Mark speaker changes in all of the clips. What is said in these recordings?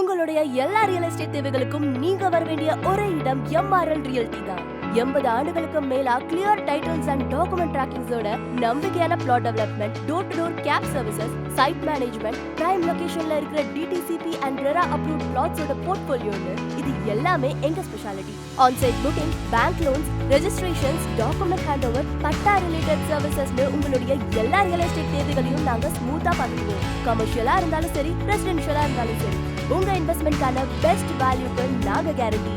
Speaker 1: உங்களுடைய எல்லா real estate தேவைகளுக்கும் நீங்க வர வேண்டிய ஒரே இடம் எம்ஆர்எல் ரியல்டி தான். எண்பது ஆண்டுகளுக்கு மேலா கிளியர் டைட்டில்ஸ் அண்ட் டாக்குமெண்ட் ட்ராக்கிங்ஸோட நம்பிக்கையான plot development door to door cab services site management prime லொகேஷன்ல இருக்கிற டிடிசிபி அண்ட் ரெரா அப்ரூவ் பிளாட்ஸோட போர்ட்போலியோன்னு இது எல்லாமே எங்க speciality onsite booking bank loans registrations document hand over patta related சர்வீசஸ்னு உங்களுடைய எல்லா ரியல் எஸ்டேட் தேவைகளையும் நாங்க ஸ்மூத்தா பார்த்துக்குவோம். கமர்ஷியலா இருந்தாலும் சரி ரெசிடென்ஷியலா இருந்தாலும் சரி. உங்க இன்வெஸ்ட்மெண்ட்கான பெஸ்ட் வேல்யூக்கு நாங்க கேரண்டி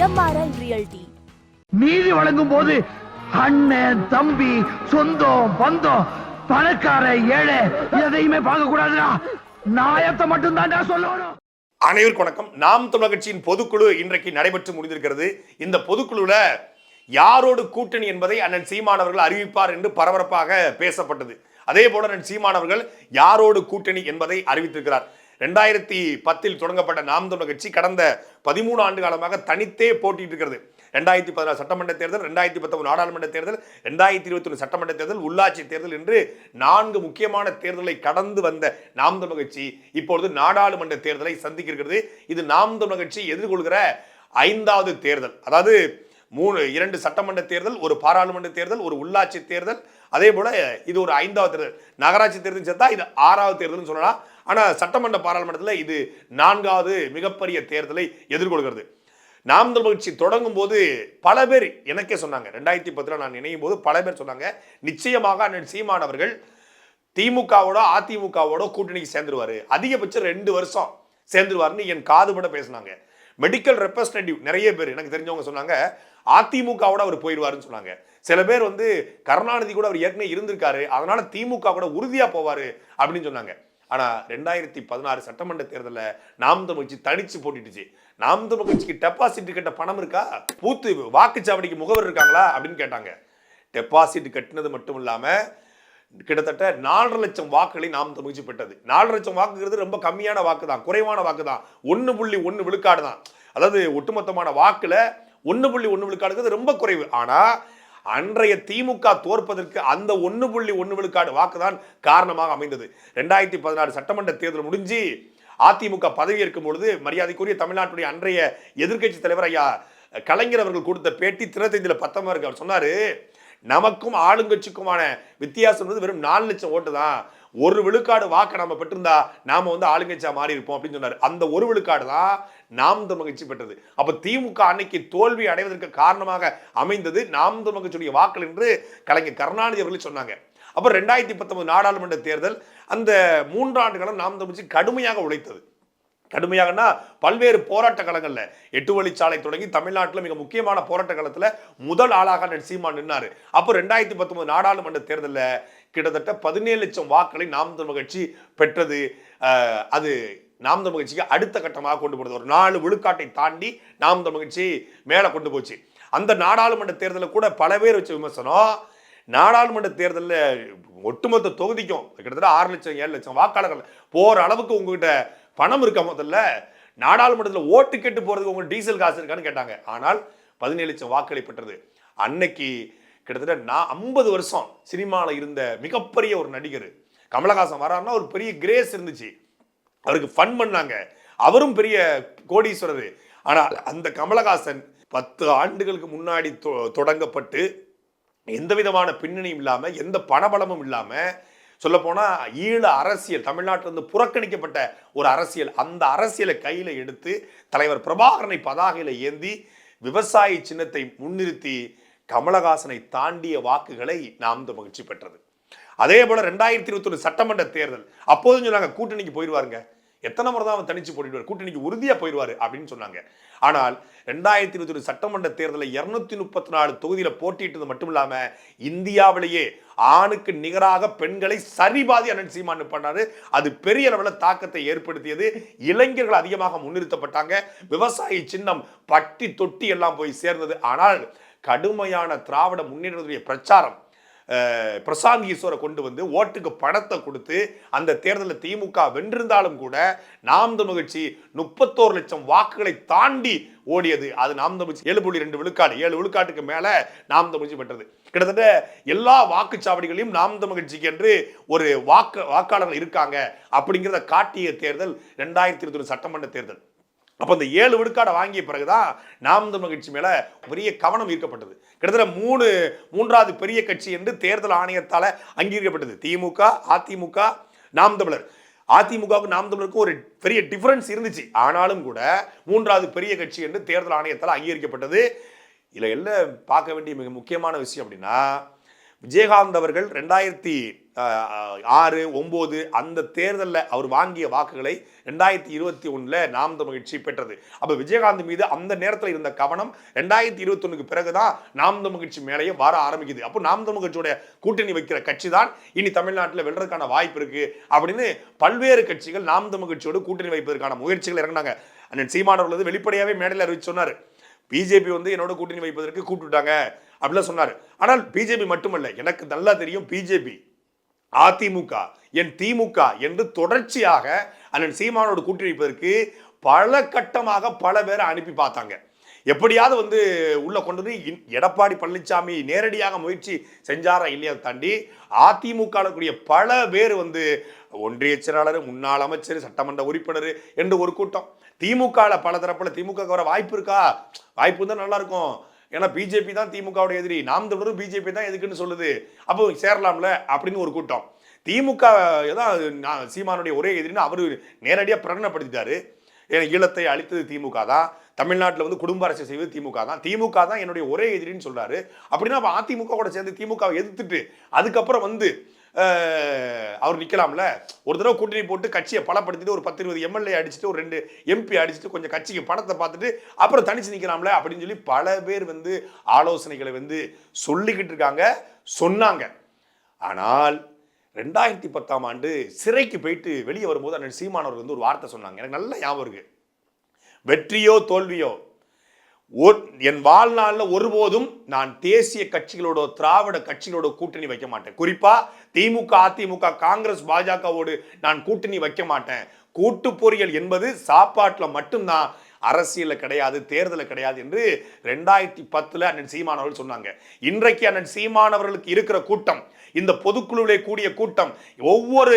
Speaker 1: எம்ஆர்எல் ரியல்டி
Speaker 2: நீதி வழங்கும் போது அண்ணன் தம்பி சொந்தம் பந்தம் பணக்கார ஏழை எதையுமே பார்க்க கூடாதுடா நாயத்தை மட்டும்தான் சொல்லணும்.
Speaker 3: அனைவருக்கும் வணக்கம். நாம் தமிழர் கட்சியின் பொதுக்குழு இன்றைக்கு நடைபெற்று முடிந்திருக்கிறது. இந்த பொதுக்குழுல யாரோடு கூட்டணி என்பதை அண்ணன் சீமானவர்கள் அறிவிப்பார் என்று பரபரப்பாக பேசப்பட்டது. அதே போல அண்ணன் சீமானவர்கள் யாரோடு கூட்டணி என்பதை அறிவித்திருக்கிறார். ரெண்டாயிரத்தி பத்தில் தொடங்கப்பட்ட நாம் தமிழர் கட்சி கடந்த பதிமூணு ஆண்டு காலமாக தனித்தே போட்டிட்டு இருக்கிறது ரெண்டாயிரத்தி பதினாறு சட்டமன்ற தேர்தல் ரெண்டாயிரத்தி பத்தொன்பது நாடாளுமன்ற தேர்தல் ரெண்டாயிரத்தி இருபத்தி ஒன்று சட்டமன்ற தேர்தல் உள்ளாட்சி தேர்தல் என்று நான்கு முக்கியமான தேர்தலை கடந்து வந்த நாம் தமிழ் கட்சி இப்பொழுது நாடாளுமன்ற தேர்தலை சந்திக்க இருக்கிறது இது நாம் தமிழ் கட்சி எதிர்கொள்கிற ஐந்தாவது தேர்தல். அதாவது மூணு இரண்டு சட்டமன்ற தேர்தல் ஒரு பாராளுமன்ற தேர்தல் ஒரு உள்ளாட்சி தேர்தல். அதே போல இது ஒரு ஐந்தாவது தேர்தல். நகராட்சி தேர்தல் சேர்த்தா இது ஆறாவது தேர்தல்னு சொல்லலாம். ஆனால் சட்டமன்ற பாராளுமன்றத்தில் இது நான்காவது மிகப்பெரிய தேர்தலை எதிர்கொள்கிறது. நாம் மகிழ்ச்சி கட்சி தொடங்கும் போது பல பேர் எனக்கே சொன்னாங்க. ரெண்டாயிரத்தி பத்தில் நான் நினையும் போது பல பேர் சொன்னாங்க நிச்சயமாக அண்ணன் சீமான் அவர்கள் திமுகவோட அதிமுகவோட கூட்டணிக்கு சேர்ந்துருவார். அதிகபட்சம் ரெண்டு வருஷம் சேர்ந்துருவாருன்னு என் காதுபட பேசினாங்க. மெடிக்கல் ரெப்ரஸன்டேட்டிவ் நிறைய பேர் எனக்கு தெரிஞ்சவங்க சொன்னாங்க அதிமுகவோட அவர் போயிடுவாருன்னு சொன்னாங்க. சில பேர் வந்து கருணாநிதி கூட அவர் ஏற்கனவே இருந்திருக்காரு. அதனால திமுக கூட உறுதியாக போவார். அப்படின்னு சொன்னாங்க. ஆனால் ரெண்டாயிரத்தி பதினாறு சட்டமன்ற தேர்தலில் நாம் தமிழ்ச்சி தனிச்சு போட்டுட்டுச்சு. நாம் தமிழ் கட்சிக்கு டெபாசிட் கட்ட பணம் இருக்கா? பூத்து வாக்குச்சாவடிக்கு முகவர் இருக்காங்களா? அப்படின்னு கேட்டாங்க. டெபாசிட் கட்டினது மட்டும் இல்லாமல் கிட்டத்தட்ட நாலரை லட்சம் வாக்குகளை நாம் தமிழ்ச்சி பெற்றது. நாலரை லட்சம் வாக்குங்கிறது ரொம்ப கம்மியான வாக்கு தான் குறைவான வாக்கு தான் ஒன்று புள்ளி ஒன்று விழுக்காடு தான் அதாவது ஒட்டுமொத்தமான வாக்கில் ஒன்று புள்ளி ஒன்று விழுக்காடுங்கிறது ரொம்ப குறைவு. ஆனால் அன்றைய திமுக தோற்பதற்கு அந்த ஒன்று புள்ளி ஒன்று விழுக்காடு வாக்கு தான் காரணமாக அமைந்தது. ரெண்டாயிரத்தி பதினாறு சட்டமன்ற தேர்தல் முடிஞ்சு அதிமுக பதவி ஏற்கும் பொழுது மரியாதைக்குரிய தமிழ்நாட்டுடைய அன்றைய எதிர்க்கட்சி தலைவர் ஐயா கலைஞர் அவர்கள் கொடுத்த பேட்டி தினத்தைந்தில் பத்தமா இருக்கு. அவர் சொன்னார் நமக்கும் ஆளுங்கட்சிக்குமான வித்தியாசம் வந்து வெறும் நாலு லட்சம் ஓட்டு தான். ஒரு விழுக்காடு வாக்கை நம்ம பெற்றிருந்தா நாம வந்து ஆளுங்கட்சியா மாறி இருப்போம் அப்படின்னு சொன்னார். அந்த ஒரு விழுக்காடு தான் நாம் தமிழ் கட்சி பெற்றது. அப்ப திமுக அன்னைக்கு தோல்வி அடைவதற்கு காரணமாக அமைந்தது நாம் தமிழ் கட்சியுடைய வாக்கள் என்று கலைஞர் கருணாநிதி அவர்கள் சொன்னாங்க. அப்புறம் ரெண்டாயிரத்தி பத்தொன்பது நாடாளுமன்ற தேர்தல் அந்த மூன்றாண்டு காலம் நாம் தமிழ்ச்சி கடுமையாக உழைத்தது. கடுமையாகனா? பல்வேறு போராட்ட களங்களில். எட்டு வழிச்சாலை தொடங்கி தமிழ்நாட்டில் மிக முக்கியமான போராட்ட காலத்தில் முதல் ஆளாக அண்ணன் சீமான் நின்னார். அப்போ ரெண்டாயிரத்தி பத்தொன்பது நாடாளுமன்ற தேர்தலில் கிட்டத்தட்ட பதினேழு லட்சம் வாக்களை நாம் தமிழ் கட்சி பெற்றது. அது நாம் தமிழ் கட்சிக்கு அடுத்த கட்டமாக கொண்டு போனது. ஒரு நாலு விழுக்காட்டை தாண்டி நாம் தமிழ் கட்சி மேலே கொண்டு போச்சு. அந்த நாடாளுமன்ற தேர்தலில் கூட பல பேர் வச்ச விமர்சனம். நாடாளுமன்ற தேர்தலில் ஒட்டுமொத்த தொகுதிக்கும் கிட்டத்தட்ட ஆறு லட்சம் ஏழு லட்சம் வாக்காளர்கள் போகிற அளவுக்கு உங்ககிட்ட பணம் இருக்கா முதல்ல? நாடாளுமன்றத்தில் ஓட்டு கேட்டு போகிறதுக்கு உங்களுக்கு டீசல் காசு இருக்கான்னு கேட்டாங்க. ஆனால் பதினேழு லட்சம் வாக்களை பெற்றது. அன்னைக்கு கிட்டத்தட்ட நான் ஐம்பது வருஷம் சினிமாவில் இருந்த மிகப்பெரிய ஒரு நடிகர். கமலஹாசன் வராருன்னா ஒரு பெரிய கிரேஸ் இருந்துச்சு. அவருக்கு ஃபன் பண்ணாங்க. அவரும் பெரிய கோடீஸ்வரர். ஆனால் அந்த கமலஹாசன் பத்து ஆண்டுகளுக்கு முன்னாடி தொ- தொடங்கப்பட்டு எந்த விதமான பின்னணியும் இல்லாமல் எந்த பணபலமும் இல்லாமல் சொல்லப்போனால் ஈழ அரசியல் தமிழ்நாட்டிலிருந்து புறக்கணிக்கப்பட்ட ஒரு அரசியல். அந்த அரசியலை கையில் எடுத்து தலைவர் பிரபாகரனை பதாகையில ஏந்தி விவசாய சின்னத்தை முன்னிறுத்தி கமலஹாசனை தாண்டிய வாக்குகளை நாம் இந்த மகிழ்ச்சி பெற்றது. அதே போல ரெண்டாயிரத்தி இருபத்தி ஒன்று சட்டமன்ற தேர்தல். அப்போதும் சொன்னாங்க கூட்டணிக்கு போயிடுவாருங்க எத்தனை முறை தான் அவன் தனிச்சு போட்டிடுவார்? கூட்டணிக்கு உறுதியாக போயிடுவார் அப்படின்னு சொன்னாங்க. ஆனால் ரெண்டாயிரத்தி இருபத்தி ஒரு சட்டமன்ற தேர்தலில் இருநூத்தி முப்பத்தி நாலு தொகுதியில் போட்டியிட்டது மட்டும் இல்லாமல் இந்தியாவிலேயே ஆணுக்கு நிகராக பெண்களை சரிபாதி அண்ணன் சீமான் பண்ணாரு. அது பெரிய அளவில் தாக்கத்தை ஏற்படுத்தியது. இளைஞர்கள் அதிகமாக முன்னிறுத்தப்பட்டாங்க. விவசாயி சின்னம் பட்டி தொட்டி எல்லாம் போய் சேர்ந்தது. ஆனால் கடுமையான திராவிட முன்னேற்றத்துடைய பிரச்சாரம் பிரசாந்த் ஈஸ்வரை கொண்டு வந்து ஓட்டுக்கு பணத்தை கொடுத்து அந்த தேர்தலில் திமுக வென்றிருந்தாலும் கூட நாம் தமிழ்ச்சி முப்பத்தோரு லட்சம் வாக்குகளை தாண்டி ஓடியது. அது நாம் தமிழ்ச்சி ஏழு புள்ளி ரெண்டு விழுக்காடு. ஏழு விழுக்காட்டுக்கு மேலே நாம் தமிழ்ச்சி பெற்றது. கிட்டத்தட்ட எல்லா வாக்குச்சாவடிகளையும் நாம் தமிழ்ச்சிக்கு என்று ஒரு வாக்கு வாக்காளர்கள் இருக்காங்க. அப்படிங்கிறத காட்டிய தேர்தல் ரெண்டாயிரத்தி இருபத்தி சட்டமன்ற தேர்தல். அப்போ இந்த ஏழு விழுக்காடை வாங்கிய பிறகுதான் நாம் தமிழ் கட்சி மேலே பெரிய கவனம் ஈர்க்கப்பட்டது. கிட்டத்தட்ட மூணு மூன்றாவது பெரிய கட்சி என்று தேர்தல் ஆணையத்தால் அங்கீகரிக்கப்பட்டது. திமுக அதிமுக நாம் தமிழர். அதிமுகவுக்கும் நாம் தமிழருக்கும் ஒரு பெரிய டிஃபரன்ஸ் இருந்துச்சு. ஆனாலும் கூட மூன்றாவது பெரிய கட்சி என்று தேர்தல் ஆணையத்தால் அங்கீகரிக்கப்பட்டது. இதில் எல்லாம் பார்க்க வேண்டிய மிக முக்கியமான விஷயம் அப்படின்னா விஜயகாந்த் அவர்கள் ரெண்டாயிரத்தி ஆறு ஒம்பது அந்த தேர்தலில் அவர் வாங்கிய வாக்குகளை ரெண்டாயிரத்தி இருபத்தி ஒன்றில் நாம் தமிழ்ச்சி பெற்றது. அப்போ விஜயகாந்த் மீது அந்த நேரத்தில் இருந்த கவனம் ரெண்டாயிரத்தி இருபத்தொன்னுக்கு பிறகுதான் நாம் தமிழ்ச்சி மேலேயே வர ஆரம்பிக்குது. அப்போ நாம் தமிழ்ச்சியோட கூட்டணி வைக்கிற கட்சி தான் இனி தமிழ்நாட்டில் வெல்றதுக்கான வாய்ப்பு இருக்குது அப்படின்னு பல்வேறு கட்சிகள் நாம் தமிழ்ச்சியோடு கூட்டணி வைப்பதற்கான முயற்சிகள் இறங்கினாங்க. அண்ணன் சீமானவர்கள் வந்து வெளிப்படையாகவே மேடையில் அறிவிச்சு சொன்னார். பிஜேபி வந்து என்னோட கூட்டணி வைப்பதற்கு கூப்பிட்டுட்டாங்க. அப்படிலாம் சொன்னார். ஆனால் பிஜேபி மட்டுமல்ல எனக்கு நல்லா தெரியும் பிஜேபி அதிமுக என் திமுக என்று தொடர்ச்சியாக அண்ணன் சீமானோடு கூட்டிணைப்பதற்கு பல கட்டமாக பல பேரை அனுப்பி பார்த்தாங்க. எப்படியாவது வந்து உள்ள கொண்டு வந்து இன்- எடப்பாடி பழனிசாமி நேரடியாக முயற்சி செஞ்சாரா இல்லையா தாண்டி அதிமுக கூடிய பல பேர் வந்து ஒன்றிய செயலாளர் முன்னாள் அமைச்சர் சட்டமன்ற உறுப்பினர் என்று ஒரு கூட்டம். திமுகவில் பல தரப்பில் திமுக வர வாய்ப்பு இருக்கா? வாய்ப்பு இருந்தால் நல்லா இருக்கும். ஏன்னா பிஜேபி தான் திமுகவோட எதிரி. நாம் தமிழரும் பிஜேபி தான் எதுக்குன்னு சொல்லுது. அப்போ சேரலாம்ல அப்படின்னு ஒரு கூட்டம். திமுக தான் நான் சீமானுடைய ஒரே எதிரின்னு அவர் நேரடியாக பிரகடனப்படுத்திட்டாரு. ஏன்னா ஈழத்தை அழித்தது திமுக தான். தமிழ்நாட்டில் வந்து குடும்ப அரசு செய்வது திமுக தான். திமுக தான் என்னுடைய ஒரே எதிரின்னு சொல்கிறாரு அப்படின்னா அப்போ அதிமுக கூட சேர்ந்து திமுகவை எதிர்த்துட்டு அதுக்கப்புறம் வந்து அவர் நிற்கலாம்ல ஒரு தடவை கூட்டணி போட்டு கட்சியை பலப்படுத்திட்டு ஒரு பத்து இருபது எம்எல்ஏ அடிச்சுட்டு ஒரு ரெண்டு எம்பி அடிச்சுட்டு கொஞ்சம் கட்சிக்கு பணத்தை பார்த்துட்டு அப்புறம் தனிச்சு நிற்கலாம்ல அப்படின்னு சொல்லி பல பேர் வந்து ஆலோசனைகளை வந்து சொல்லிக்கிட்டு இருக்காங்க சொன்னாங்க. ஆனால் ரெண்டாயிரத்தி பத்தாம் ஆண்டு சிறைக்கு போயிட்டு வெளியே வரும்போது அண்ணன் சீமானவர் வந்து ஒரு வார்த்தை சொன்னாங்க. எனக்கு நல்ல ஞாபகம் இருக்குது வெற்றியோ தோல்வியோ என் வாழ்நாளில் ஒருபோதும் நான் தேசிய கட்சிகளோட திராவிட கட்சிகளோட கூட்டணி வைக்க மாட்டேன். குறிப்பா திமுக அதிமுக காங்கிரஸ் பாஜகவோடு நான் கூட்டணி வைக்க மாட்டேன். கூட்டு பொறியியல் என்பது சாப்பாட்டில் மட்டும்தான். அரசியலில் கிடையாது தேர்தலில் கிடையாது என்று ரெண்டாயிரத்தி பத்தில் அண்ணன் சீமானவர்கள் சொன்னாங்க. இன்றைக்கு அண்ணன் சீமானவர்களுக்கு இருக்கிற கூட்டம் இந்த பொதுக்குழுவிலே கூடிய கூட்டம் ஒவ்வொரு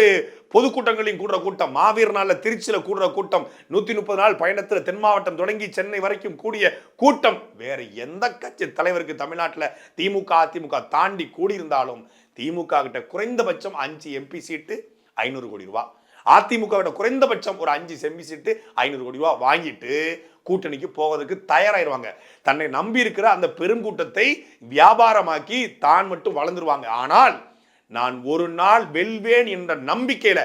Speaker 3: பொதுக்கூட்டங்களையும் கூடுற கூட்டம் மாவீர் நாளில் திருச்சியில் கூடுற கூட்டம் நூற்றி முப்பது நாள் பயணத்தில் தென் மாவட்டம் தொடங்கி சென்னை வரைக்கும் கூடிய கூட்டம் வேறு எந்த கட்சி தலைவருக்கு தமிழ்நாட்டில் திமுக அதிமுக தாண்டி கூடியிருந்தாலும் திமுக கிட்ட குறைந்தபட்சம் அஞ்சு எம்பி சீட்டு ஐநூறு கோடி ரூபா. அதிமுகவிட குறைந்தபட்சம் ஒரு அஞ்சு செம்பி சீட்டு ஐநூறு கோடி ரூபா வாங்கிட்டு கூட்டணிக்கு போவதற்கு தயாராயிருவாங்க. தன்னை நம்பி இருக்கிற அந்த பெருங்கூட்டத்தை வியாபாரமாக்கி தான் மட்டும் வளர்ந்துருவாங்க. ஆனால் நான் ஒரு நாள் வெல்வேன் என்ற நம்பிக்கையில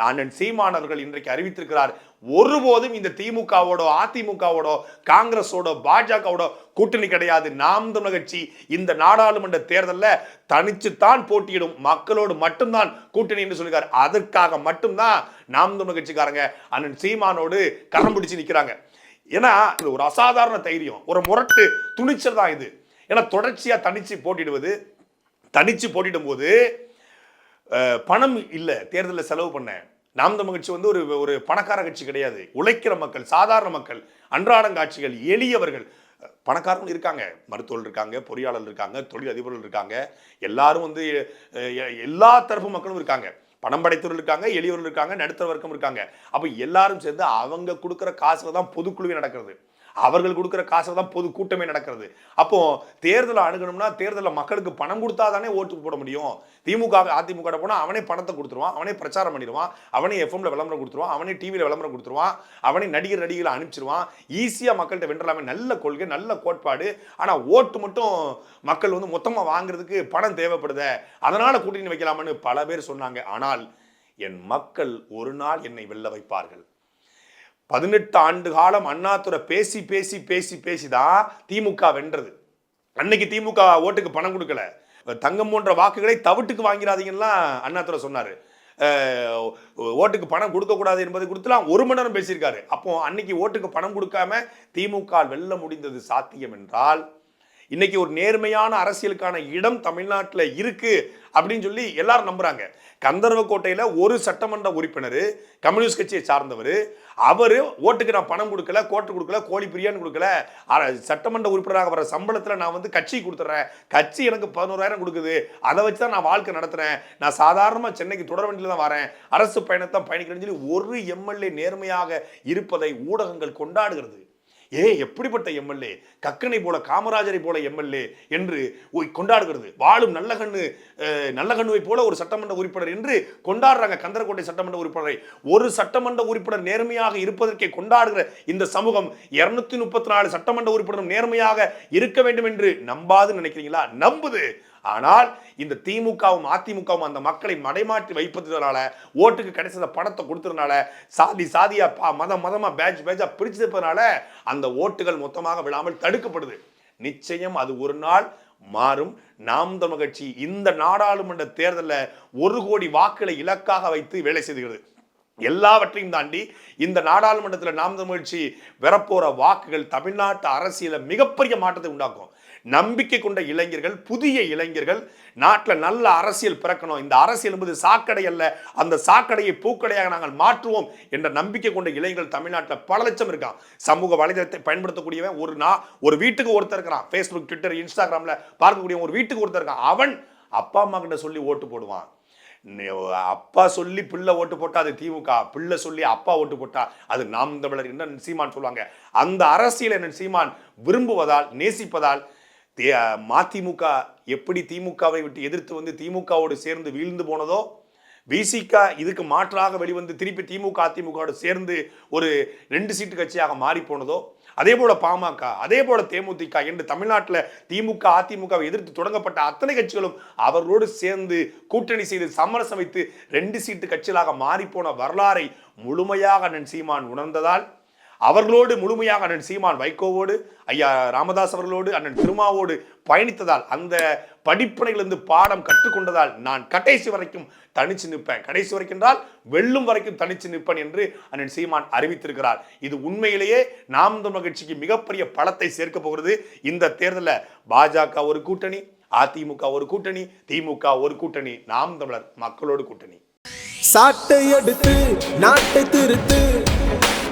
Speaker 3: நான் சீமானவர்கள் இன்றைக்கு அறிவித்திருக்கிறார் ஒருபோதும் இந்த திமுகவோட அதிமுகவோட காங்கிரஸோட பாஜகவோட கூட்டணி கிடையாது. நாம் தமிழ் கட்சி இந்த நாடாளுமன்ற தேர்தலில் தனிச்சுத்தான் போட்டியிடும். மக்களோடு மட்டும்தான் கூட்டணி என்று சொல்லியிருக்காரு. அதற்காக மட்டும்தான் நாம் தமிழ் கட்சிக்காரங்க அண்ணன் சீமானோடு கரம் பிடிச்சு நிற்கிறாங்க ஏன்னா இது ஒரு அசாதாரண தைரியம். ஒரு முரட்டு துணிச்சல் தான் இது. ஏன்னா தொடர்ச்சியாக தனிச்சு போட்டிடுவது தனிச்சு போட்டிடும் போது பணம் இல்லை தேர்தலில் செலவு பண்ண. நாம் தமிழ் கட்சி வந்து ஒரு ஒரு பணக்கார கட்சி கிடையாது. உழைக்கிற மக்கள் சாதாரண மக்கள் அன்றாடங்காட்சிகள் எளியவர்கள். பணக்காரங்களும் பணக்காரர்கள் இருக்காங்க. மருத்துவர்கள் இருக்காங்க பொறியாளர் இருக்காங்க தொழில் அதிபர்கள் இருக்காங்க. எல்லாரும் வந்து எல்லா தரப்பு மக்களும் இருக்காங்க. பணம் படைத்தவர்கள் இருக்காங்க எளியவர்கள் இருக்காங்க நடுத்தர வர்க்கம் இருக்காங்க. அப்போ எல்லாரும் சேர்ந்து அவங்க கொடுக்குற காசில் தான் பொதுக்குழுவே நடக்கிறது. அவர்கள் கொடுக்குற காசுல தான் பொது கூட்டமே நடக்கிறது. அப்போ தேர்தலை அணுகணும்னா தேர்தலில் மக்களுக்கு பணம் கொடுத்தா தானே ஓட்டு போட முடியும். திமுக அதிமுக போனால் அவனே பணத்தை கொடுத்துருவான் அவனே பிரச்சாரம் பண்ணிடுவான் அவனே எஃப்எம்ல விளம்பரம் கொடுத்துருவான் அவனே டிவியில் விளம்பரம் கொடுத்துருவான் அவனே நடிகர் நடிகளை அனுப்பிச்சிருவான். ஈஸியாக மக்கள்கிட்ட வென்றலாமே. நல்ல கொள்கை நல்ல கோட்பாடு. ஆனால் ஓட்டு மட்டும் மக்கள் வந்து மொத்தமாக வாங்குறதுக்கு பணம் தேவைப்படுதே. அதனால் கூட்டணி வைக்கலாம்னு பல பேர் சொன்னாங்க. ஆனால் என் மக்கள் ஒரு நாள் என்னை வெல்ல வைப்பார்கள். பதினெட்டு ஆண்டு காலம் அண்ணாத்துறை பேசி பேசி பேசி பேசி தான் திமுக வென்றது. அன்னைக்கு திமுக ஓட்டுக்கு பணம் கொடுக்கல. தங்கம் போன்ற வாக்குகளை தவிட்டுக்கு வாங்கிறாதீங்கலாம் அண்ணாதுரை சொன்னார். ஓட்டுக்கு பணம் கொடுக்கக்கூடாது என்பதை கொடுத்துலாம் ஒரு மணி நேரம் பேசியிருக்காரு. அப்போ அன்னைக்கு ஓட்டுக்கு பணம் கொடுக்காம திமுக வெல்ல முடிந்தது சாத்தியம் என்றால் இன்னைக்கு ஒரு நேர்மையான அரசியலுக்கான இடம் தமிழ்நாட்டில் இருக்கு அப்படின்னு சொல்லி எல்லாரும் நம்புறாங்க. கந்தர்வக்கோட்டையில ஒரு சட்டமன்ற உறுப்பினர் கம்யூனிஸ்ட் கட்சியை சார்ந்தவர். அவர் ஓட்டுக்கு நான் பணம் கொடுக்கல கோட்டு கொடுக்கல கோழி பிரியாணி கொடுக்கல. சட்டமன்ற உறுப்பினராக வர சம்பளத்தில் நான் வந்து கட்சி கொடுத்துட்றேன் கட்சி எனக்கு பதினோராயிரம் கொடுக்குது. அதை வச்சு தான் நான் வாழ்க்கை நடத்துகிறேன் நான் சாதாரணமாக சென்னைக்கு தொடர் வண்டியில் தான் வரேன். அரசு பயணத்தை பயணிக்கிறேன்னு சொல்லி ஒரு எம்எல்ஏ நேர்மையாக இருப்பதை ஊடகங்கள் கொண்டாடுகிறது. ஏ எப்படிப்பட்ட எம்எல்ஏ? கக்கனை போல காமராஜரை போல எம்எல்ஏ என்று கொண்டாடுகிறது. வாழும் நல்லகண்ணு நல்ல நல்லகண்ணுவை போல ஒரு சட்டமன்ற உறுப்பினர் என்று கொண்டாடுறாங்க கந்தரக்கோட்டை சட்டமன்ற உறுப்பினரை. ஒரு சட்டமன்ற உறுப்பினர் நேர்மையாக இருப்பதற்கே கொண்டாடுகிற இந்த சமூகம் இருநூத்தி முப்பத்தி நாலு சட்டமன்ற உறுப்பினர் நேர்மையாக இருக்க வேண்டும் என்று நம்பாது நினைக்கிறீங்களா? நம்புது. ஆனால் இந்த திமுகவும் அதிமுகவும் அந்த மக்களை மடைமாற்றி வைப்பதனால ஓட்டுக்கு கிடைச்சத பணத்தை கொடுத்ததுனால சாதி சாதியா பா மதம் மதமா பேட்ச் பேட்சா பிரிச்சதுனால அந்த ஓட்டுகள் மொத்தமாக விழாமல் தடுக்கப்படுது. நிச்சயம் அது ஒரு நாள் மாறும். நாம் தமிழ் கட்சி இந்த நாடாளுமன்ற தேர்தலில் ஒரு கோடி வாக்குகளை இலக்காக வைத்து வேலை செய்துகிறது. எல்லாவற்றையும் தாண்டி இந்த நாடாளுமன்றத்தில் நாம் தமிழ்ச்சி வரப்போற வாக்குகள் தமிழ்நாட்டு அரசியல மிகப்பெரிய மாற்றத்தை உண்டாக்கும். நம்பிக்கை கொண்ட இளைஞர்கள் புதிய இளைஞர்கள் நாட்டில் நல்ல அரசியல் பிறக்கணும். இந்த அரசியல் என்பது சாக்கடை அல்ல. அந்த சாக்கடையை பூக்கடையாக நாங்கள் மாற்றுவோம் என்ற நம்பிக்கை கொண்ட இளைஞர்கள் தமிழ்நாட்டில் பல லட்சம் இருக்கான் சமூக வலைதளத்தை பயன்படுத்தக்கூடியவன் ஒரு நான் ஒரு வீட்டுக்கு ஒருத்தர் இருக்கிறான். ஃபேஸ்புக் ட்விட்டர் இன்ஸ்டாகிராமில் பார்க்கக்கூடிய ஒரு வீட்டுக்கு ஒருத்தர் இருக்கான். அவன் அப்பா அம்மா கிட்ட சொல்லி ஓட்டு போடுவான். அப்பா சொல்லி பிள்ளை ஓட்டு போட்டா அது திமுக. பிள்ளை சொல்லி அப்பா ஓட்டு போட்டா அது நாம் தமிழர். என்று சீமான் சொல்லுவாங்க? அந்த அரசியல் சீமான் விரும்புவதால் நேசிப்பதால் மதிமுக எப்படி திமுகவை விட்டு எதிர்த்து வந்து திமுகவோடு சேர்ந்து வீழ்ந்து போனதோ விசிகா இதுக்கு மாற்றாக வெளிவந்து திருப்பி திமுக அதிமுகவோடு சேர்ந்து ஒரு ரெண்டு சீட்டு கட்சியாக மாறி போனதோ அதே போல பாமக அதே போல தேமுதிக என்று தமிழ்நாட்டில் திமுக அதிமுகவை எதிர்த்து தொடங்கப்பட்ட அத்தனை கட்சிகளும் அவர்களோடு சேர்ந்து கூட்டணி செய்து சமரசம் வைத்து ரெண்டு சீட்டு கட்சிகளாக மாறிப்போன வரலாறை முழுமையாக நன் சீமான் உணர்ந்ததால் அவர்களோடு முழுமையாக அண்ணன் சீமான் வைகோவோடு ஐயா ராமதாஸ் அவர்களோடு அண்ணன் திருமாவோடு பயணித்ததால் அந்த படிப்பனையிலிருந்து பாடம் கற்றுக்கொண்டதால் நான் கடைசி வரைக்கும் தனிச்சு நிற்பேன். கடைசி வரைக்கும் என்றால் வெல்லும் வரைக்கும் தனிச்சு நிற்பேன் என்று அண்ணன் சீமான் அறிவித்திருக்கிறார். இது உண்மையிலேயே நாம் தமிழ் கட்சிக்கு மிகப்பெரிய பலத்தை சேர்க்க போகிறது. இந்த தேர்தலில் பாஜக ஒரு கூட்டணி அதிமுக ஒரு கூட்டணி திமுக ஒரு கூட்டணி நாம் தமிழர் மக்களோடு கூட்டணி.
Speaker 4: சாட்டை எடுத்து நாட்டை திருத்து.